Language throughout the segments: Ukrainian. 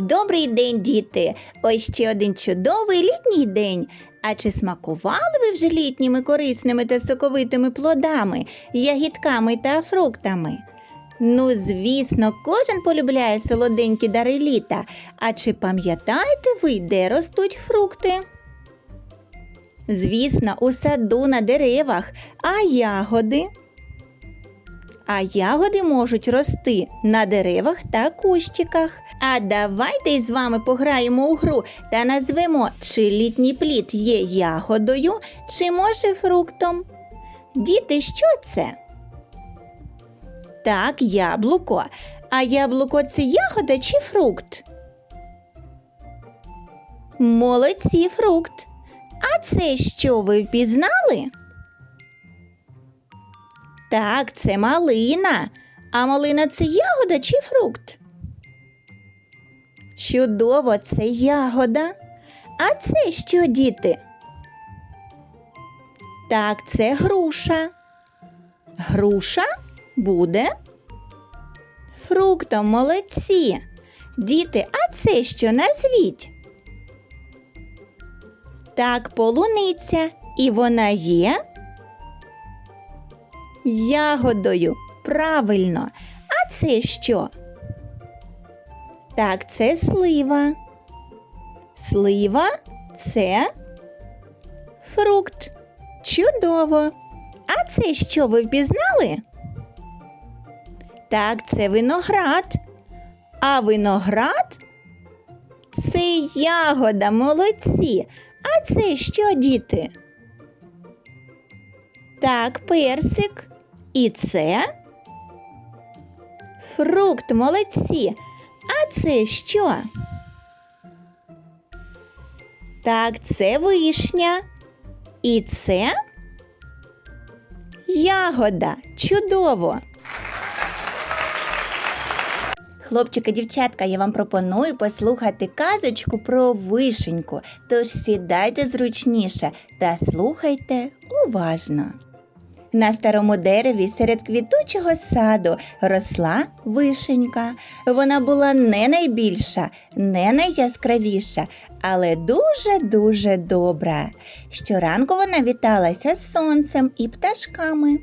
Добрий день, діти! Ось ще один чудовий літній день. А чи смакували ви вже літніми корисними та соковитими плодами, ягідками та фруктами? Ну, звісно, кожен полюбляє солоденькі дари літа. А чи пам'ятаєте ви, де ростуть фрукти? Звісно, у саду на деревах, а ягоди. А ягоди можуть рости на деревах та кущиках. А давайте із вами пограємо у гру та назвемо, чи літній плід є ягодою, чи може фруктом. Діти, що це? Так, яблуко. А яблуко це ягода чи фрукт? Молодці, фрукт. А це що ви впізнали? Так, це малина. А малина це ягода чи фрукт? Чудово, це ягода. А це що, діти? Так, це груша. Груша буде фруктом молодці. Діти, а це що назвіть? Так, полуниця. І вона є ягодою. Правильно. А це що? Так, це слива. Слива це фрукт. Чудово. А це що ви впізнали? Так, це виноград. А виноград це ягода, молодці. А це що, діти? Так, персик. І це фрукт, молодці. А це що? Так, це вишня. І це ягода. Чудово. Хлопчики, дівчатка, я вам пропоную послухати казочку про вишеньку. Тож сідайте зручніше та слухайте уважно. На старому дереві серед квітучого саду росла вишенька. Вона була не найбільша, не найяскравіша, але дуже-дуже добра. Щоранку вона віталася з сонцем і пташками.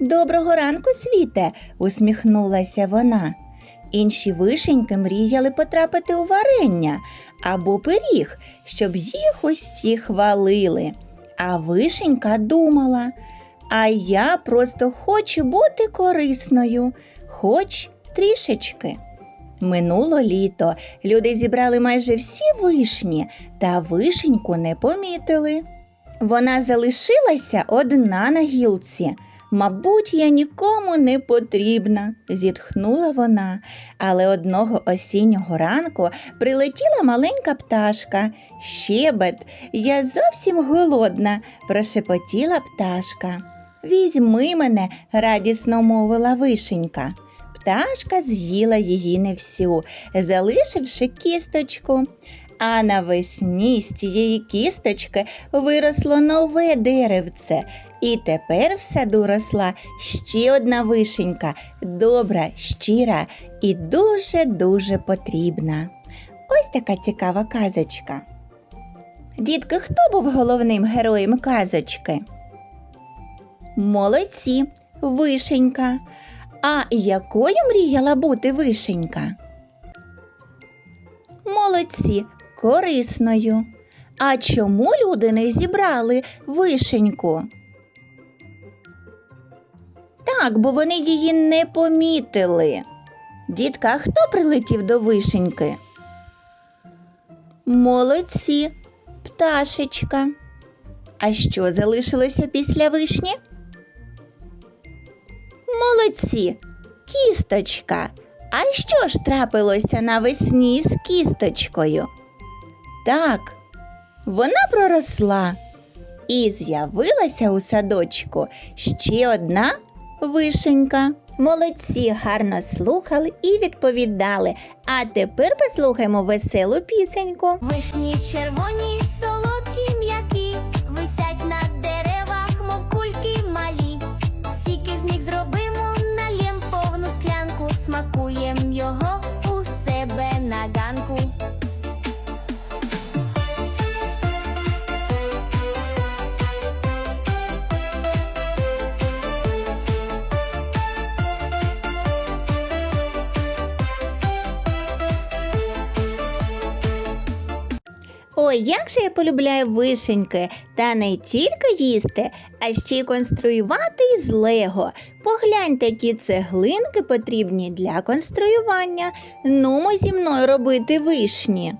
Доброго ранку, світе, усміхнулася вона. Інші вишеньки мріяли потрапити у варення або пиріг, щоб їх усі хвалили. А вишенька думала. А я просто хочу бути корисною, хоч трішечки. Минуло літо люди зібрали майже всі вишні, та вишеньку не помітили. Вона залишилася одна на гілці. Мабуть, я нікому не потрібна, зітхнула вона. Але одного осіннього ранку прилетіла маленька пташка. Щебет, я зовсім голодна, прошепотіла пташка. Візьми мене, радісно мовила вишенька. Пташка з'їла її не всю, залишивши кісточку. А навесні з цієї кісточки виросло нове деревце, і тепер в саду росла ще одна вишенька, добра, щира і дуже-дуже потрібна. Ось така цікава казочка. Дітки, хто був головним героєм казочки? Молодці, вишенька. А якою мріяла бути вишенька? Молодці, корисною. А чому люди не зібрали вишеньку? Так, бо вони її не помітили. Дітка, хто прилетів до вишеньки? Молодці, пташечка. А що залишилося після вишні? Молодці, кісточка. А що ж трапилося навесні з кісточкою? Так, вона проросла і з'явилася у садочку ще одна вишенька. Молодці гарно слухали і відповідали. А тепер послухаймо веселу пісеньку. Вишні червоні, налєм Ой, як же я полюбляю вишеньки, та не тільки їсти, а ще й конструювати із лего. Погляньте, які цеглинки потрібні для конструювання. Нумо зі мною робити вишні.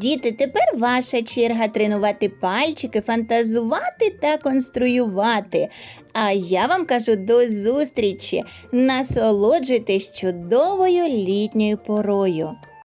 Діти, тепер ваша черга тренувати пальчики, фантазувати та конструювати. А я вам кажу до зустрічі! Насолоджуйтесь чудовою літньою порою.